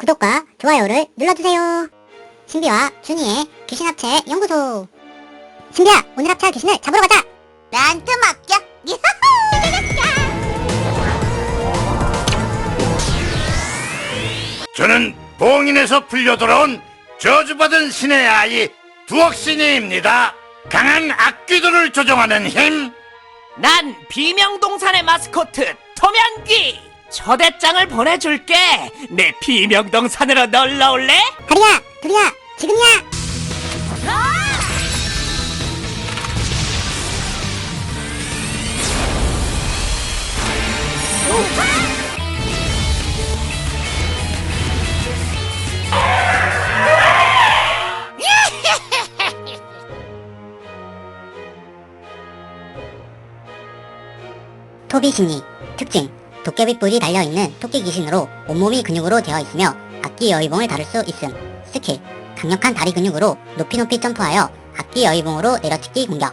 구독과 좋아요를 눌러주세요. 신비와 준이의 귀신 합체 연구소. 신비야, 오늘 합체할 귀신을 잡으러 가자. 나한테 맡겨. 저는 봉인에서 풀려 돌아온 저주받은 신의 아이 두억신이입니다. 강한 악귀들을 조종하는 힘, 난 비명동산의 마스코트 토면귀 초대장을 보내줄게 내 비명동 산으로 놀러 올래? 다리야, 둘이야, 지금이야. 토비신이 특징 도깨비 뿔이 달려있는 토끼 귀신으로 온몸이 근육으로 되어 있으며 악기 여의봉을 다룰 수 있음. 스킬 강력한 다리 근육으로 높이 높이 점프하여 악기 여의봉으로 내려치기 공격